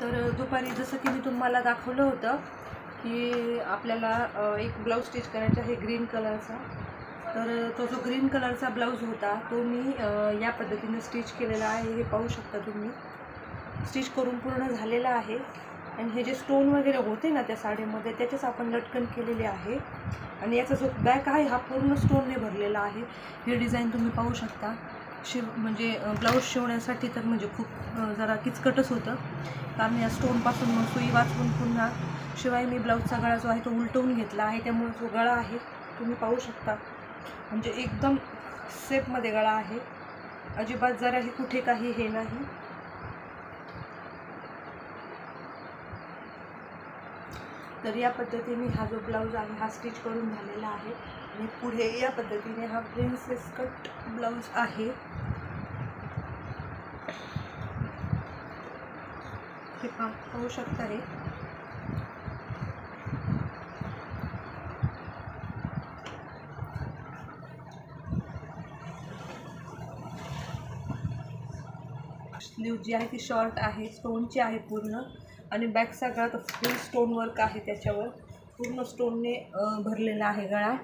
तर दुपारी जसं की मी तुम्हाला दाखवलं होतं की आपल्याला एक ब्लाऊज स्टिच करायचा आहे ग्रीन कलरचा. तर तो जो ग्रीन कलरचा ब्लाऊज होता तो मी या पद्धतीने स्टिच केलेला आहे हे पाहू शकता तुम्ही. स्टिच करून पूर्ण झालेला आहे. आणि हे जे स्टोन वगैरे होते ना त्या साडीमध्ये त्याचेच आपण लटकन केलेले आहे. आणि याचा जो बॅक आहे हा पूर्ण स्टोनने भरलेला आहे. ही डिझाईन तुम्ही पाहू शकता. शिव म्हणजे ब्लाऊज शिवण्यासाठी तर म्हणजे खूप जरा किचकटच होतं. कारण या स्टोनपासून मग सुई वाचवून पुन्हा शिवाय मी ब्लाऊजचा गळा जो आहे तो उलटवून घेतला आहे. त्यामुळे जो गळा आहे तुम्ही पाहू शकता. म्हणजे एकदम सेफमध्ये गळा आहे. अजिबात जराही कुठे काही हे नाही. तर या पद्धतीने हा जो ब्लाऊज आहे हा स्टिच करून झालेला आहे. आणि पुढे या पद्धतीने हा प्रिन्सेस कट ब्लाऊज आहे. हे पाहू शकता हे. स्लीव जी आहे ती शॉर्ट आहे स्टोनची आहे पूर्ण. आणि बॅक सगळा तर फुल स्टोन वर्क आहे त्याच्यावर. पूर्ण स्टोनने भरलेला आहे गळा.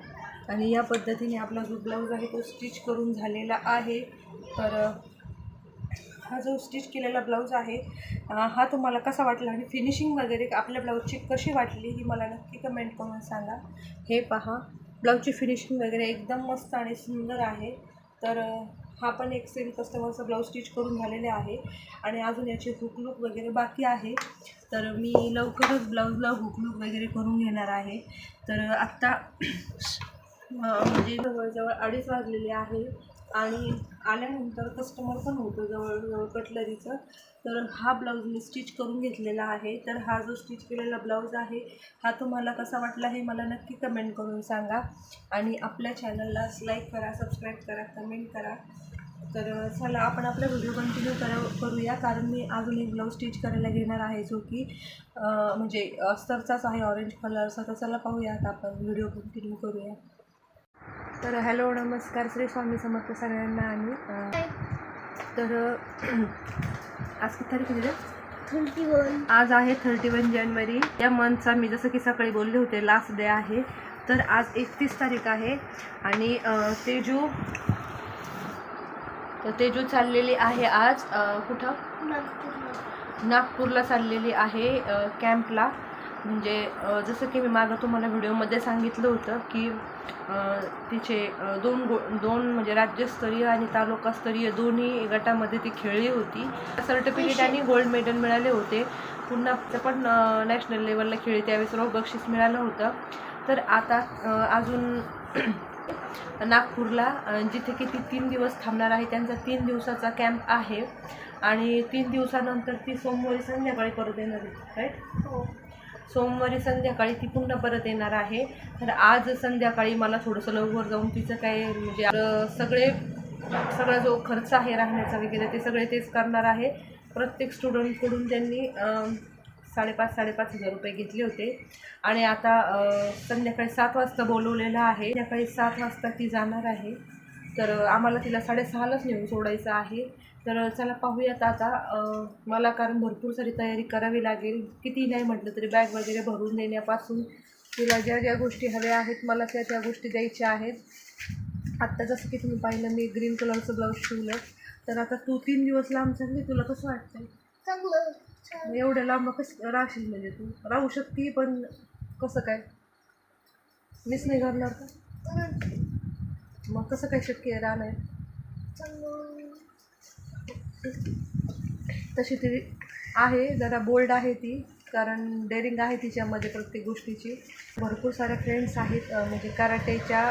आणि या पद्धतीने आपला जो ब्लाऊज आहे तो स्टिच करून झालेला आहे. तर हा जो स्टिच केलेला ब्लाऊज आहे हा तुम्हाला कसा वाटला आणि फिनिशिंग वगैरे आपल्या ब्लाऊजची कशी वाटली ही मला नक्की कमेंट करून सांगा. हे पहा ब्लाऊजची फिनिशिंग वगैरे एकदम मस्त आणि सुंदर आहे. तर हा पण एक सेम कस्टमरचा ब्लाऊज स्टिच करून झालेले आहे आणि अजून याचे हुकलूक वगैरे बाकी आहे. तर मी लवकरच ब्लाऊजला हुकलूक वगैरे करून घेणार आहे. तर आत्ता म्हणजे जवळजवळ अडीच वाजलेले आहे. आणि आल्यानंतर कस्टमर पण होतं जवळजवळ कटलरीचं तर हा ब्लाऊज मी स्टिच करून घेतलेला आहे. तर हा जो स्टिच केलेला ब्लाऊज आहे हा तुम्हाला कसा वाटला हे मला नक्की कमेंट करून सांगा. आणि आपल्या चॅनलला लाईक करा सबस्क्राईब करा कमेंट करा. तर चला आपण आपला व्हिडिओ कंटिन्यू करा करूया. कारण मी अजून एक ब्लाऊज स्टिच करायला घेणार आहे जो की म्हणजे अस्तरचाच आहे ऑरेंज कलरचा तर चला पाहूयात आपण व्हिडिओ कंटिन्यू करूया. तर हॅलो नमस्कार. श्री स्वामी समर्थ सगळ्यांना आणि तर आज किती तारीख आहे ट्वेंटी वन. आज आहे थर्टी वन जानेवारी. या मंथचा मी जसं की सकाळी बोलले होते लास्ट डे आहे. तर आज एकतीस तारीख आहे आणि तेजू तर तेजू चाललेली आहे आज कुठं? नागपूर नागपूरला चाललेली आहे कॅम्पला म्हणजे जसं की मी मागं तुम्हाला व्हिडिओमध्ये सांगितलं होतं की तिचे दोन गो दोन म्हणजे राज्यस्तरीय आणि तालुकास्तरीय दोन्ही गटामध्ये ती खेळली होती. सर्टिफिकेट आणि गोल्ड मेडल मिळाले होते. पुन्हा पण नॅशनल लेवलला खेळली त्यावेळेस रोख बक्षीस मिळालं होतं. तर आता अजून नागपूरला जिथे की ती तीन दिवस थांबणार आहे त्यांचा तीन दिवसाचा कॅम्प आहे. आणि तीन दिवसानंतर ती सोमवारी संध्याकाळी परत येणार आहे राईट हो. सोमवारी संध्याकाळी ती पुन्हा परत येणार आहे. तर आज संध्याकाळी मला थोडंसं लवकर जाऊन तिचं काय म्हणजे सगळे सगळा जो खर्च आहे राहण्याचा वगैरे ते सगळे तेच करणार आहे. प्रत्येक स्टुडंटकडून त्यांनी साडेपाच साडेपाच हजार रुपये घेतले होते. आणि आता संध्याकाळी सात वाजता बोलवलेलं आहे. संध्याकाळी सात वाजता ती जाणार आहे. तर आम्हाला तिला साडेसहालाच नेऊन सोडायचं आहे. तर चला पाहूयात आता मला कारण भरपूर सारी तयारी करावी लागेल. किती नाही म्हटलं तरी बॅग वगैरे भरून देण्यापासून. तिला ज्या ज्या गोष्टी हव्या आहेत मला त्या त्या गोष्टी द्यायच्या आहेत. आत्ता जसं की तुम्ही पाहिलं मी ग्रीन कलरचं ब्लाऊज शिवलं. तर आता तू तीन दिवस लांब चालली तुला कसं वाटतंय? चांगलं एवढ्या लांब कसं राहशील म्हणजे तू? राहू शकते पण कसं काय? मिस नाही करणार का? मग कसं काय शक्य आहे? राहणं आहे. तशी ती आहे जरा बोल्ड आहे ती कारण डेअरिंग आहे तिच्यामध्ये प्रत्येक गोष्टीची. भरपूर साऱ्या फ्रेंड्स आहेत म्हणजे कराटेच्या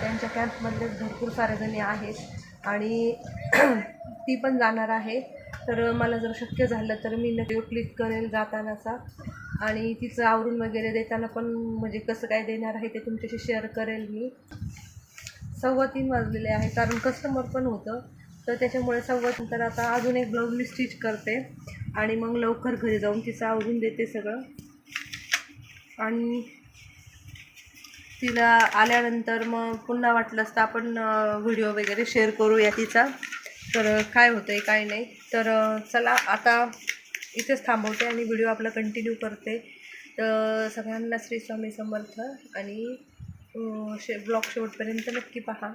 त्यांच्या कॅम्पमधले भरपूर साऱ्या जणी आहेत. आणि ती पण जाणार आहे. तर मला जर शक्य झालं तर मी नक्की क्लिक करेल जातानाचा. आणि तिचं आवरून वगैरे देताना पण म्हणजे कसं काय देणार आहे ते तुमच्याशी शेअर करेल मी. सव्वा तीन वाजलेले आहे कारण कस्टमर पण होतं. तर त्याच्यामुळे सव्वा तीन तर आता अजून एक ब्लाऊज मी स्टिच करते. आणि मग लवकर घरी जाऊन तिचं आवरून देते सगळं. आणि तिला आल्यानंतर मग पुन्हा वाटलंच तर आपण व्हिडिओ वगैरे शेअर करूया तिचा. तर काय होतं आहे काय नाही. तर चला आता इथेच थांबवते आणि व्हिडिओ आपला कंटिन्यू करते. तर सगळ्यांना श्री स्वामी समर्थ. आणि हो, शे ब्लॉग शेवटपर्यंत नक्की पहा.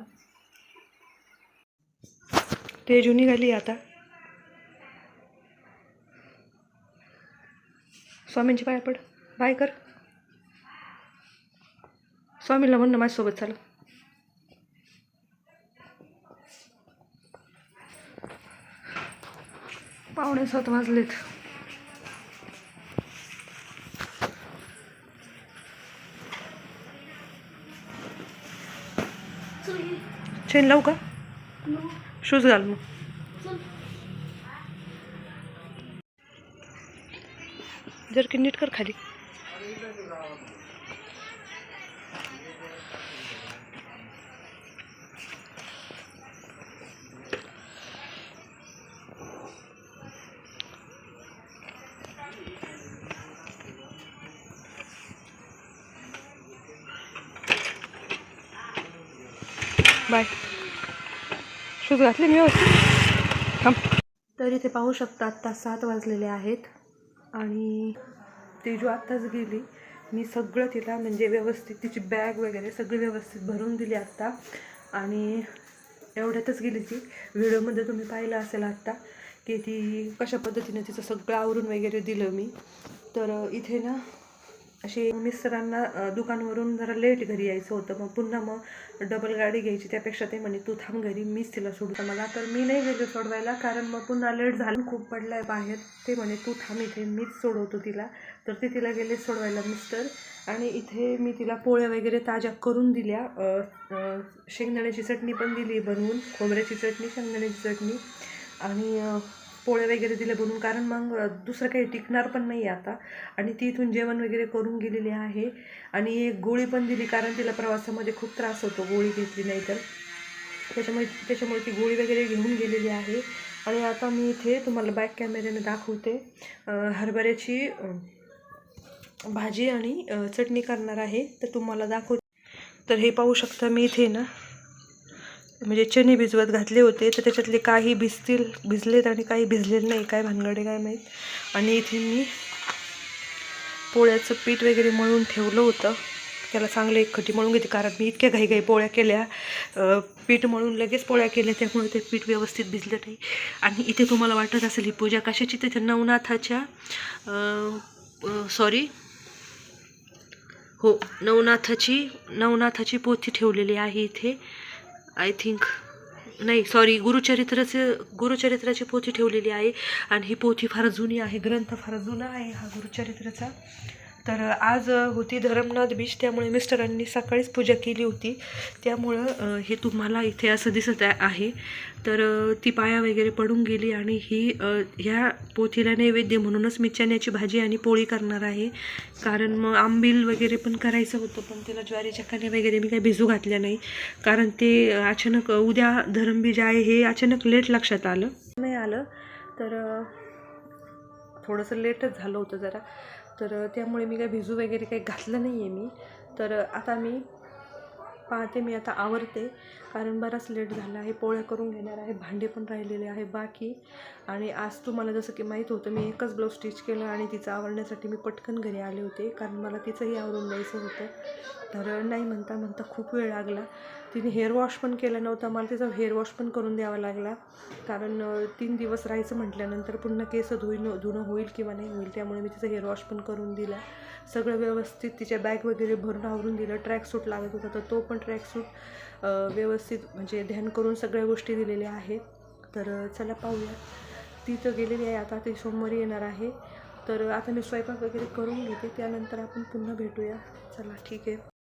तेजू निघाली आता. स्वामींची पाया पड. बाय कर. स्वामीला म्हणणं माझ्यासोबत चाल पावणे सात वाजलेत. चेन लावू का? शूज घाल मग. जर की नीट कर खाली. बाय. शूज घातले मी व्यवस्थित. थांब. तर इथे पाहू शकता आत्ता सात वाजलेले आहेत आणि तेजू आत्ताच गेली मी सगळं तिला म्हणजे व्यवस्थित तिची बॅग वगैरे सगळी व्यवस्थित भरून दिली आत्ता. आणि एवढ्यातच गेली ती. व्हिडिओमध्ये तुम्ही पाहिलं असेल आत्ता की ती कशा पद्धतीने तिचं सगळं आवरून वगैरे दिलं मी. तर इथे ना असे मिस्टरांना दुकानवरून जरा लेट घरी यायचं होतं. मग पुन्हा मग डबल गाडी घ्यायची. त्यापेक्षा ते म्हणे तू थांब घरी मीच तिला सोडू. मला तर मी नाही गेले सोडवायला कारण मग पुन्हा लेट झालं. खूप पडलाय बाहेर. ते म्हणे तू थांब इथे मीच सोडवतो तिला. तर ते तिला गेले सोडवायला मिस्टर आणि इथे मी तिला पोळ्या वगैरे ताज्या करून दिल्या. शेंगदाण्याची चटणी पण दिली बनवून खोबऱ्याची चटणी शेंगदाण्याची चटणी. आणि पोळ्या वगैरे दिल्या बनवून. कारण मग दुसरं काही टिकणार पण नाही आता. आणि ती इथून जेवण वगैरे करून गेलेली आहे. आणि एक गोळी पण दिली कारण तिला प्रवासामध्ये खूप त्रास होतो गोळी घेतली नाही तर. त्याच्यामुळे त्याच्यामुळे ती गोळी वगैरे घेऊन गेलेली आहे. आणि आता मी इथे तुम्हाला बॅक कॅमेऱ्याने दाखवते. हरभऱ्याची भाजी आणि चटणी करणार आहे. तर तुम्हाला दाखवते. तर हे पाहू शकता मी इथे ना म्हणजे चणे भिजवत घातले होते तर त्याच्यातले काही भिजतील भिजलेत आणि काही भिजलेले नाही काय भानगडे काय माहीत. आणि इथे मी पोळ्याचं पीठ वगैरे मळून ठेवलं होतं. त्याला चांगलं एक खटी मळून घेते कारण मी इतक्या घाई घाई पोळ्या केल्या. पीठ मळून लगेच पोळ्या केल्या त्यामुळे ते पीठ व्यवस्थित भिजलं नाही. आणि इथे तुम्हाला वाटत असेल ही पूजा कशाची तिथे नवनाथाच्या सॉरी हो नवनाथाची नवनाथाची पोथी ठेवलेली आहे इथे. आय थिंक नाही सॉरी गुरुचरित्राचे गुरुचरित्राची पोथी ठेवलेली आहे. आणि ही पोथी फार जुनी आहे ग्रंथ फार जुना आहे हा गुरुचरित्राचा. तर आज होती धरमनाथ बीच त्यामुळे मिस्टरांनी सकाळीच पूजा केली होती. त्यामुळं हे तुम्हाला इथे असं दिसत आहे. तर ती पाया वगैरे पडून गेली आणि ही ह्या पोथीला नैवेद्य म्हणूनच मी चण्याची भाजी आणि पोळी करणार आहे. कारण मग आंबील वगैरे पण करायचं होतं पण तिला ज्वारीच्या कण्या वगैरे मी काही भिजू घातल्या नाही. कारण ते अचानक उद्या धरमबीज आहे हे अचानक लेट लक्षात आलं. नाही आलं. तर थोडंसं लेटच झालं होतं जरा. तर त्यामुळे मी काय भिजू वगैरे काही घातलं नाही आहे मी. तर आता मी पाहते मी आता आवरते. कारण बराच लेट झाला आहे पोळ्या करून घेणार आहे भांडे पण राहिलेले आहे बाकी. आणि आज तुम्हाला जसं की माहीत होतं मी एकच ब्लाऊज स्टिच केलं आणि तिचं आवरण्यासाठी मी पटकन घरी आले होते कारण मला तिचंही आवरून द्यायचं होतं. तर नाही म्हणता म्हणता खूप वेळ लागला. तिने हेअर वॉश पण केला नव्हता मला तिचा हेअर वॉश पण करून द्यावा लागला. कारण तीन दिवस राहायचं म्हटल्यानंतर पुन्हा केस धुईन धुणं होईल किंवा नाही होईल त्यामुळे मी तिचं हेअर वॉश पण करून दिला. सगळं व्यवस्थित तिच्या बॅग वगैरे भरून आवरून दिलं. ट्रॅकसूट लागत होता तर तो पण ट्रॅकसूट व्यवस्थित व्यवस्थित म्हणजे ध्यान करून सगळ्या गोष्टी दिलेल्या आहेत. तर चला पाहूया. ती तर गेलेली आहे आता ती सोमवारी येणार आहे. तर आता मी स्वयंपाक वगैरे करून घेते त्यानंतर आपण पुन्हा भेटूया. चला ठीक आहे.